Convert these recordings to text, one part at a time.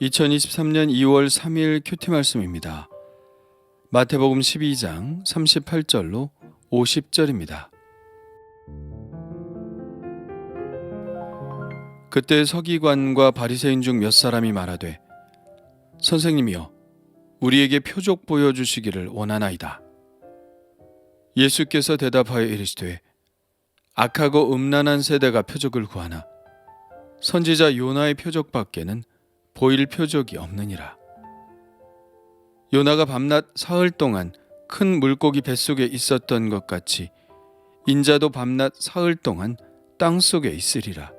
2023년 2월 3일 큐티 말씀입니다. 마태복음 12장 38절로 50절입니다. 그때 서기관과 바리새인 중 몇 사람이 말하되 선생님이여 우리에게 표적 보여 주시기를 원하나이다. 예수께서 대답하여 이르시되 악하고 음란한 세대가 표적을 구하나 선지자 요나의 표적밖에는 보일 표적이 없느니라. 요나가 밤낮 사흘 동안 큰 물고기 뱃속에 있었던 것 같이 인자도 밤낮 사흘 동안 땅 속에 있으리라.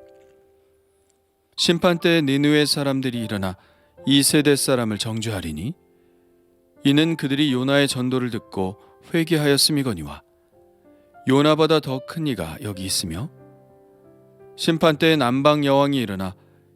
심판 때에 니느웨 사람들이 일어나 이 세대 사람을 정죄하리니 이는 그들이 요나의 전도를 듣고 회개하였음이거니와 요나보다 더 큰 이가 여기 있으며 심판 때에 남방 여왕이 일어나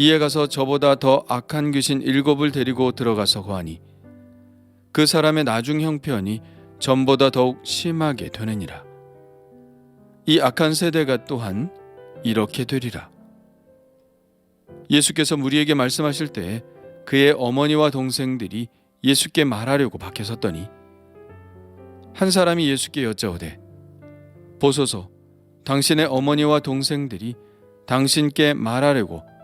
이에 가서 저보다 더 악한 귀신 일곱을 데리고 들어가서 거하니 그 사람의 나중 형편이 전보다 더욱 심하게 되느니라. 이 악한 세대가 또한 이렇게 되리라. 예수께서 무리에게 말씀하실 때 그의 어머니와 동생들이 예수께 말하려고 밖에 섰더니 한 사람이 예수께 여짜오되 보소서 당신의 어머니와 동생들이 당신께 말하려고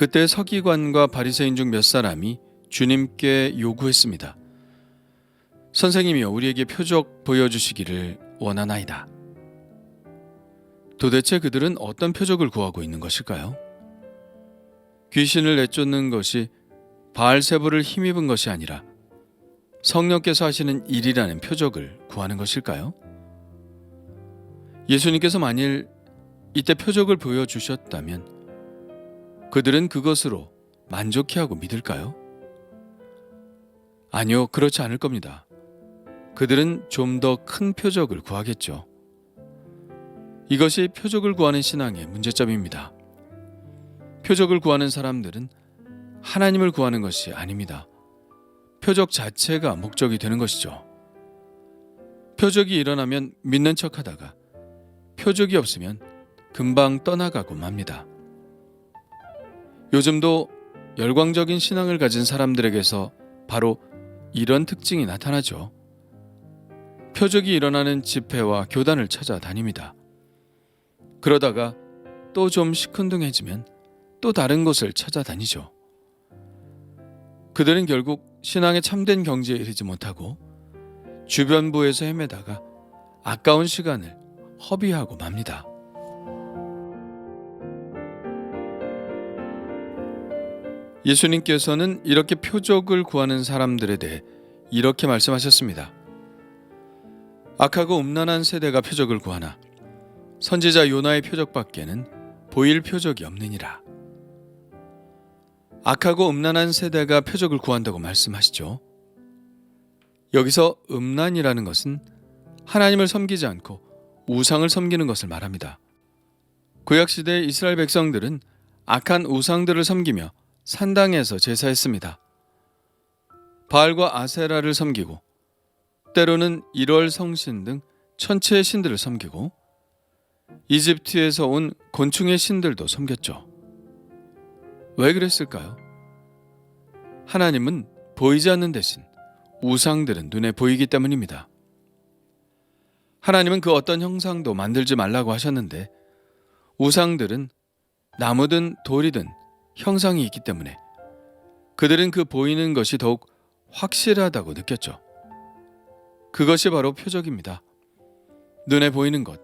그때 서기관과 바리새인 중 몇 사람이 주님께 요구했습니다. 선생님이여 우리에게 표적 보여주시기를 원하나이다. 도대체 그들은 어떤 표적을 구하고 있는 것일까요? 귀신을 내쫓는 것이 바알세부를 힘입은 것이 아니라 성령께서 하시는 일이라는 표적을 구하는 것일까요? 예수님께서 만일 이때 표적을 보여주셨다면 그들은 그것으로 만족해하고 믿을까요? 아니요, 그렇지 않을 겁니다. 그들은 좀 더 큰 표적을 구하겠죠. 이것이 표적을 구하는 신앙의 문제점입니다. 표적을 구하는 사람들은 하나님을 구하는 것이 아닙니다. 표적 자체가 목적이 되는 것이죠. 표적이 일어나면 믿는 척 하다가 표적이 없으면 금방 떠나가고 맙니다. 요즘도 열광적인 신앙을 가진 사람들에게서 바로 이런 특징이 나타나죠. 표적이 일어나는 집회와 교단을 찾아다닙니다. 그러다가 또 좀 시큰둥해지면 또 다른 곳을 찾아다니죠. 그들은 결국 신앙의 참된 경지에 이르지 못하고 주변부에서 헤매다가 아까운 시간을 허비하고 맙니다. 예수님께서는 이렇게 표적을 구하는 사람들에 대해 이렇게 말씀하셨습니다. 악하고 음란한 세대가 표적을 구하나 선지자 요나의 표적밖에는 보일 표적이 없느니라. 악하고 음란한 세대가 표적을 구한다고 말씀하시죠. 여기서 음란이라는 것은 하나님을 섬기지 않고 우상을 섬기는 것을 말합니다. 구약 시대 이스라엘 백성들은 악한 우상들을 섬기며 산당에서 제사했습니다. 바알과 아세라를 섬기고 때로는 1월 성신 등 천체의 신들을 섬기고 이집트에서 온 곤충의 신들도 섬겼죠. 왜 그랬을까요? 하나님은 보이지 않는 대신 우상들은 눈에 보이기 때문입니다. 하나님은 그 어떤 형상도 만들지 말라고 하셨는데 우상들은 나무든 돌이든 형상이 있기 때문에 그들은 그 보이는 것이 더욱 확실하다고 느꼈죠. 그것이 바로 표적입니다. 눈에 보이는 것,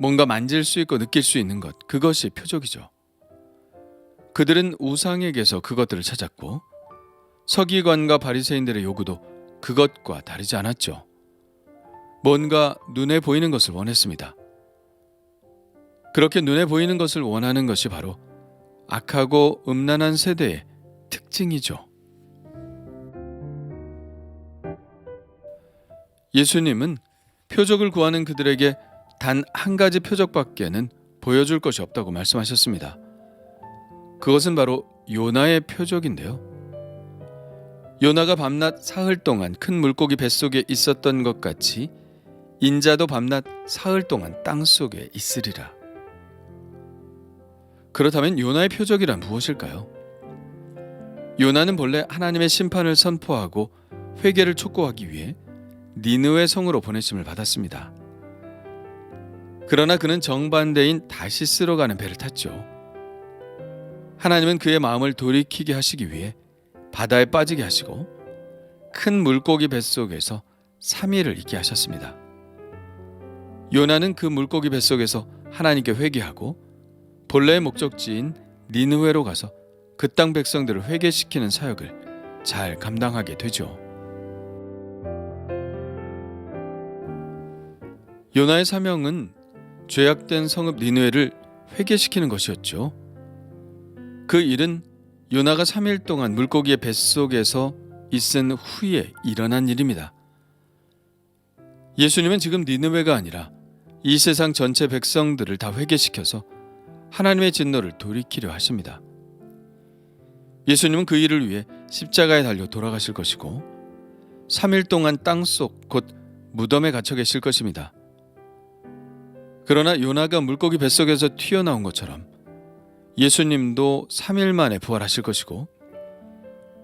뭔가 만질 수 있고 느낄 수 있는 것, 그것이 표적이죠. 그들은 우상에게서 그것들을 찾았고 서기관과 바리새인들의 요구도 그것과 다르지 않았죠. 뭔가 눈에 보이는 것을 원했습니다. 그렇게 눈에 보이는 것을 원하는 것이 바로 악하고 음란한 세대의 특징이죠. 예수님은 표적을 구하는 그들에게 단 한 가지 표적밖에는 보여줄 것이 없다고 말씀하셨습니다. 그것은 바로 요나의 표적인데요. 요나가 밤낮 사흘 동안 큰 물고기 뱃속에 있었던 것 같이 인자도 밤낮 사흘 동안 땅 속에 있으리라. 그렇다면 요나의 표적이란 무엇일까요? 요나는 본래 하나님의 심판을 선포하고 회개를 촉구하기 위해 니느웨 성으로 보내심을 받았습니다. 그러나 그는 정반대인 다시스로 가는 배를 탔죠. 하나님은 그의 마음을 돌이키게 하시기 위해 바다에 빠지게 하시고 큰 물고기 뱃속에서 3일을 있게 하셨습니다. 요나는 그 물고기 뱃속에서 하나님께 회개하고 본래의 목적지인 니느웨로 가서 그 땅 백성들을 회개시키는 사역을 잘 감당하게 되죠. 요나의 사명은 죄악된 성읍 니느웨를 회개시키는 것이었죠. 그 일은 요나가 3일 동안 물고기의 뱃속에서 있은 후에 일어난 일입니다. 예수님은 지금 니느웨가 아니라 이 세상 전체 백성들을 다 회개시켜서 하나님의 진노를 돌이키려 하십니다. 예수님은 그 일을 위해 십자가에 달려 돌아가실 것이고 3일 동안 땅속 곧 무덤에 갇혀 계실 것입니다. 그러나 요나가 물고기 뱃속에서 튀어나온 것처럼 예수님도 3일 만에 부활하실 것이고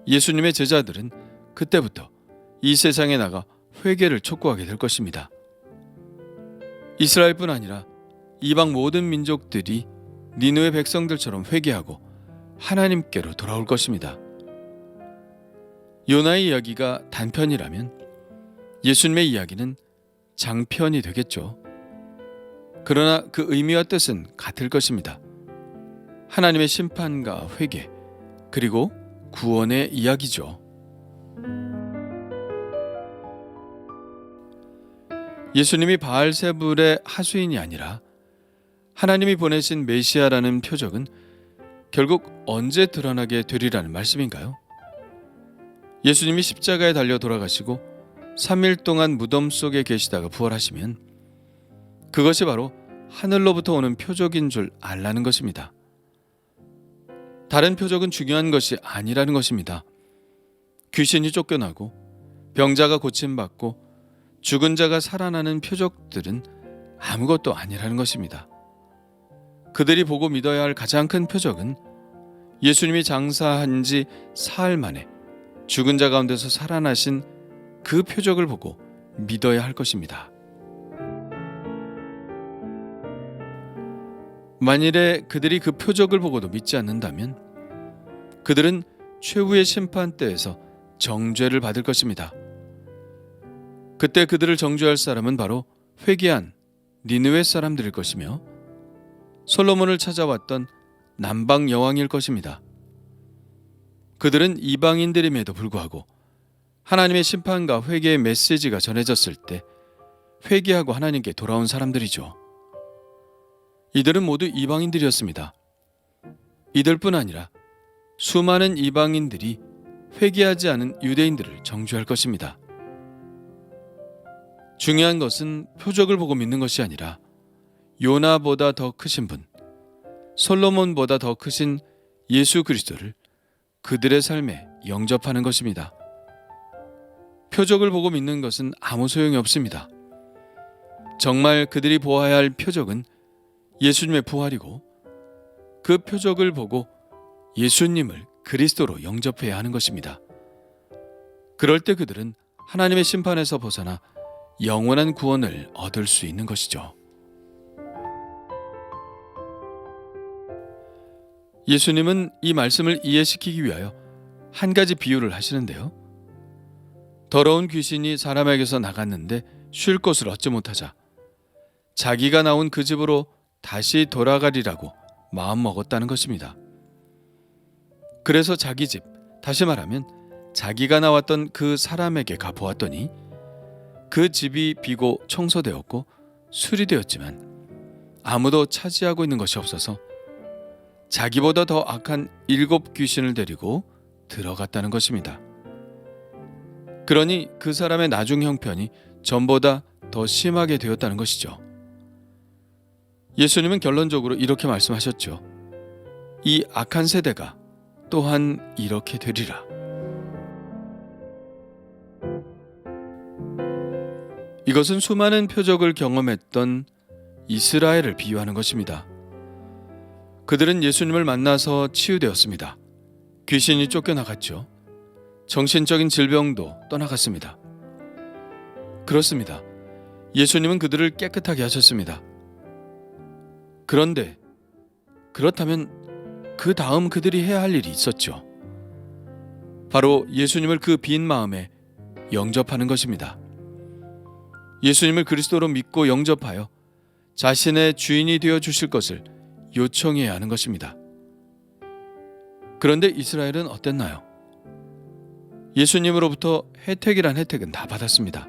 예수님의 제자들은 그때부터 이 세상에 나가 회개를 촉구하게 될 것입니다. 이스라엘뿐 아니라 이방 모든 민족들이 니누의 백성들처럼 회개하고 하나님께로 돌아올 것입니다. 요나의 이야기가 단편이라면 예수님의 이야기는 장편이 되겠죠. 그러나 그 의미와 뜻은 같을 것입니다. 하나님의 심판과 회개, 그리고 구원의 이야기죠. 예수님이 바알세불의 하수인이 아니라 하나님이 보내신 메시아라는 표적은 결국 언제 드러나게 되리라는 말씀인가요? 예수님이 십자가에 달려 돌아가시고 3일 동안 무덤 속에 계시다가 부활하시면 그것이 바로 하늘로부터 오는 표적인 줄 알라는 것입니다. 다른 표적은 중요한 것이 아니라는 것입니다. 귀신이 쫓겨나고 병자가 고침받고 죽은 자가 살아나는 표적들은 아무것도 아니라는 것입니다. 그들이 보고 믿어야 할 가장 큰 표적은 예수님이 장사한 지 사흘 만에 죽은 자 가운데서 살아나신 그 표적을 보고 믿어야 할 것입니다. 만일에 그들이 그 표적을 보고도 믿지 않는다면 그들은 최후의 심판대에서 정죄를 받을 것입니다. 그때 그들을 정죄할 사람은 바로 회개한 니느웨 사람들일 것이며 솔로몬을 찾아왔던 남방 여왕일 것입니다. 그들은 이방인들임에도 불구하고 하나님의 심판과 회개의 메시지가 전해졌을 때 회개하고 하나님께 돌아온 사람들이죠. 이들은 모두 이방인들이었습니다. 이들뿐 아니라 수많은 이방인들이 회개하지 않은 유대인들을 정죄할 것입니다. 중요한 것은 표적을 보고 믿는 것이 아니라 요나보다 더 크신 분, 솔로몬보다 더 크신 예수 그리스도를 그들의 삶에 영접하는 것입니다. 표적을 보고 믿는 것은 아무 소용이 없습니다. 정말 그들이 보아야 할 표적은 예수님의 부활이고 그 표적을 보고 예수님을 그리스도로 영접해야 하는 것입니다. 그럴 때 그들은 하나님의 심판에서 벗어나 영원한 구원을 얻을 수 있는 것이죠. 예수님은 이 말씀을 이해시키기 위하여 한 가지 비유를 하시는데요. 더러운 귀신이 사람에게서 나갔는데 쉴 곳을 얻지 못하자 자기가 나온 그 집으로 다시 돌아가리라고 마음 먹었다는 것입니다. 그래서 자기 집, 다시 말하면 자기가 나왔던 그 사람에게 가보았더니 그 집이 비고 청소되었고 수리되었지만 아무도 차지하고 있는 것이 없어서 자기보다 더 악한 일곱 귀신을 데리고 들어갔다는 것입니다. 그러니 그 사람의 나중 형편이 전보다 더 심하게 되었다는 것이죠. 예수님은 결론적으로 이렇게 말씀하셨죠. 이 악한 세대가 또한 이렇게 되리라. 이것은 수많은 표적을 경험했던 이스라엘을 비유하는 것입니다. 그들은 예수님을 만나서 치유되었습니다. 귀신이 쫓겨나갔죠. 정신적인 질병도 떠나갔습니다. 그렇습니다. 예수님은 그들을 깨끗하게 하셨습니다. 그런데 그렇다면 그 다음 그들이 해야 할 일이 있었죠. 바로 예수님을 그 빈 마음에 영접하는 것입니다. 예수님을 그리스도로 믿고 영접하여 자신의 주인이 되어 주실 것을 요청해야 하는 것입니다. 그런데 이스라엘은 어땠나요? 예수님으로부터 혜택이란 혜택은 다 받았습니다.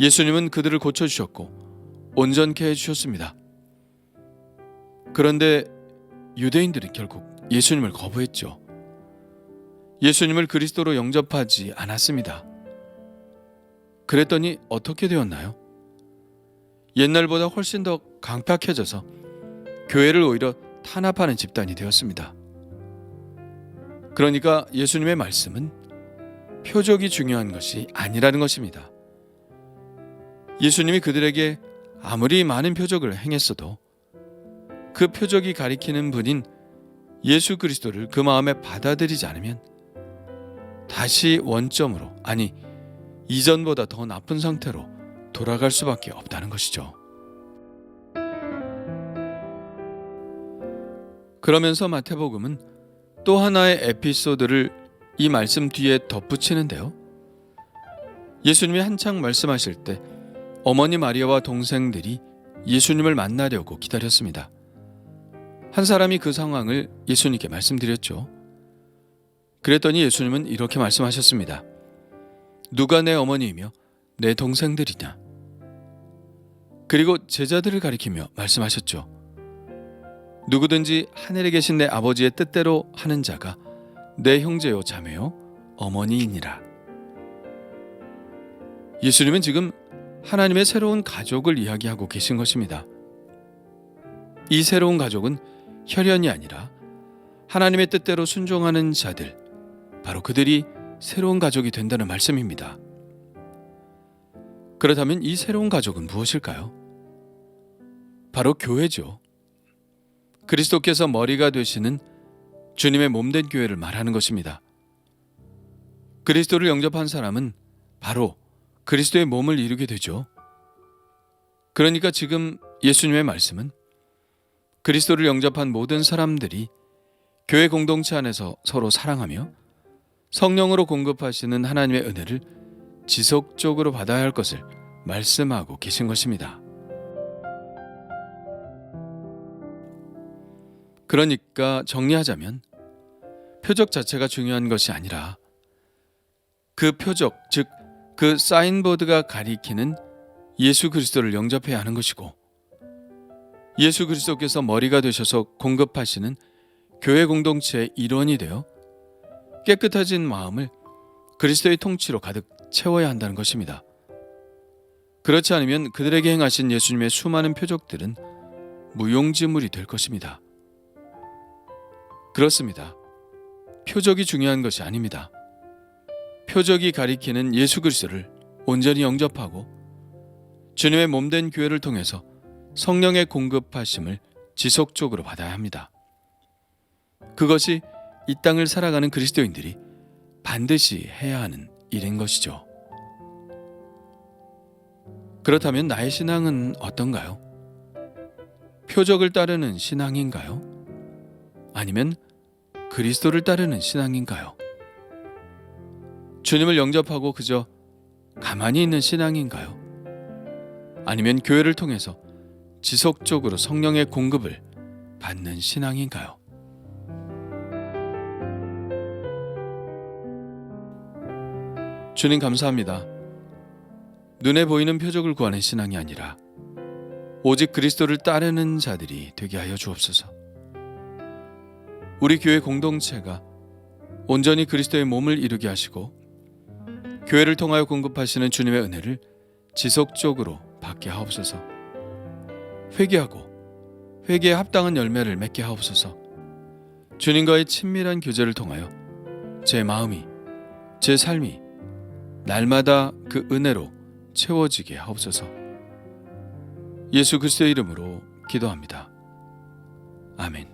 예수님은 그들을 고쳐주셨고 온전케 해주셨습니다. 그런데 유대인들이 결국 예수님을 거부했죠. 예수님을 그리스도로 영접하지 않았습니다. 그랬더니 어떻게 되었나요? 옛날보다 훨씬 더 강팍해져서 교회를 오히려 탄압하는 집단이 되었습니다. 그러니까 예수님의 말씀은 표적이 중요한 것이 아니라는 것입니다. 예수님이 그들에게 아무리 많은 표적을 행했어도 그 표적이 가리키는 분인 예수 그리스도를 그 마음에 받아들이지 않으면 다시 원점으로 아니 이전보다 더 나쁜 상태로 돌아갈 수밖에 없다는 것이죠. 그러면서 마태복음은 또 하나의 에피소드를 이 말씀 뒤에 덧붙이는데요. 예수님이 한창 말씀하실 때 어머니 마리아와 동생들이 예수님을 만나려고 기다렸습니다. 한 사람이 그 상황을 예수님께 말씀드렸죠. 그랬더니 예수님은 이렇게 말씀하셨습니다. 누가 내 어머니이며 내 동생들이냐? 그리고 제자들을 가리키며 말씀하셨죠. 누구든지 하늘에 계신 내 아버지의 뜻대로 하는 자가 내 형제요 자매요 어머니이니라. 예수님은 지금 하나님의 새로운 가족을 이야기하고 계신 것입니다. 이 새로운 가족은 혈연이 아니라 하나님의 뜻대로 순종하는 자들, 바로 그들이 새로운 가족이 된다는 말씀입니다. 그렇다면 이 새로운 가족은 무엇일까요? 바로 교회죠. 그리스도께서 머리가 되시는 주님의 몸된 교회를 말하는 것입니다. 그리스도를 영접한 사람은 바로 그리스도의 몸을 이루게 되죠. 그러니까 지금 예수님의 말씀은 그리스도를 영접한 모든 사람들이 교회 공동체 안에서 서로 사랑하며 성령으로 공급하시는 하나님의 은혜를 지속적으로 받아야 할 것을 말씀하고 계신 것입니다. 그러니까 정리하자면 표적 자체가 중요한 것이 아니라 그 표적, 즉 그 사인보드가 가리키는 예수 그리스도를 영접해야 하는 것이고 예수 그리스도께서 머리가 되셔서 공급하시는 교회 공동체의 일원이 되어 깨끗해진 마음을 그리스도의 통치로 가득 채워야 한다는 것입니다. 그렇지 않으면 그들에게 행하신 예수님의 수많은 표적들은 무용지물이 될 것입니다. 그렇습니다. 표적이 중요한 것이 아닙니다. 표적이 가리키는 예수 그리스도를 온전히 영접하고 주님의 몸된 교회를 통해서 성령의 공급하심을 지속적으로 받아야 합니다. 그것이 이 땅을 살아가는 그리스도인들이 반드시 해야 하는 일인 것이죠. 그렇다면 나의 신앙은 어떤가요? 표적을 따르는 신앙인가요? 아니면 그리스도를 따르는 신앙인가요? 주님을 영접하고 그저 가만히 있는 신앙인가요? 아니면 교회를 통해서 지속적으로 성령의 공급을 받는 신앙인가요? 주님 감사합니다. 눈에 보이는 표적을 구하는 신앙이 아니라 오직 그리스도를 따르는 자들이 되게 하여 주옵소서. 우리 교회 공동체가 온전히 그리스도의 몸을 이루게 하시고 교회를 통하여 공급하시는 주님의 은혜를 지속적으로 받게 하옵소서. 회개하고 회개에 합당한 열매를 맺게 하옵소서. 주님과의 친밀한 교제를 통하여 제 마음이 제 삶이 날마다 그 은혜로 채워지게 하옵소서. 예수 그리스도의 이름으로 기도합니다. 아멘.